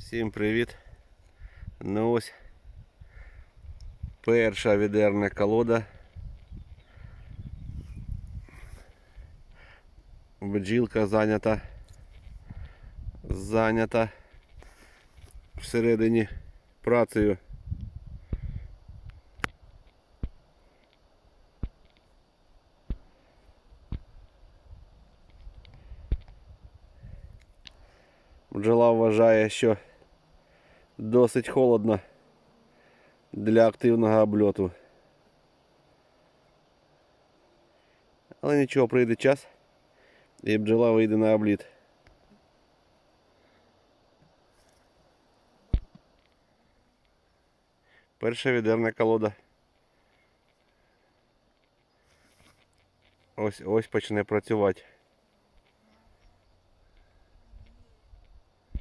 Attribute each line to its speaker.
Speaker 1: Всім привіт. Ну ось перша відерна колода. Бджілка зайнята. Зайнята всередині працею. Бджола вважає, що досить холодно для активного обльоту. Але нічого, прийде час і бджола вийде на обліт. Перша відерна колода. Ось ось почне працювати.